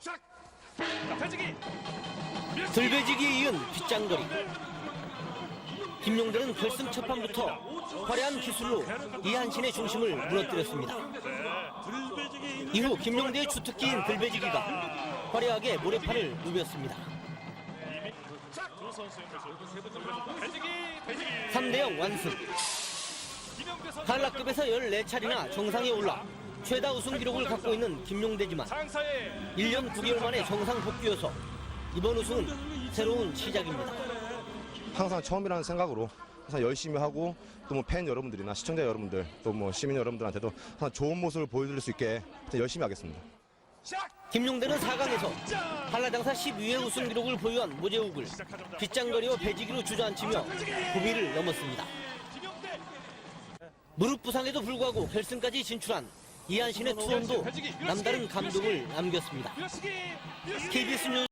자, 배지기. 들배지기에 이은 빗장거리. 김용대는 결승 첫 판부터 화려한 기술로 이한신의 중심을 무너뜨렸습니다. 이후 김용대의 주특기인 들배지기가 화려하게 모래판을 누볐습니다. 두 선수의 모습 세분 정도 배지기, 배지기. 3대0 완승. 한라급에서 14차례나 정상에 올라 최다 우승 기록을 갖고 있는 김용대지만 상사의 1년 9개월 만에 정상 복귀여서 이번 우승은 새로운 시작입니다. 항상 처음이라는 생각으로 항상 열심히 하고 또 뭐 팬 여러분들이나 시청자 여러분들 또 뭐 시민 여러분들한테도 항상 좋은 모습을 보여드릴 수 있게 열심히 하겠습니다. 김용대는 4강에서 한라장사 12회 우승 기록을 보유한 모재욱을 빗장거리와 배지기로 주저앉히며 고비를 넘었습니다. 김영대. 무릎 부상에도 불구하고 결승까지 진출한 이한 신의 투혼도 남다른 감동을 남겼습니다. KBS 뉴스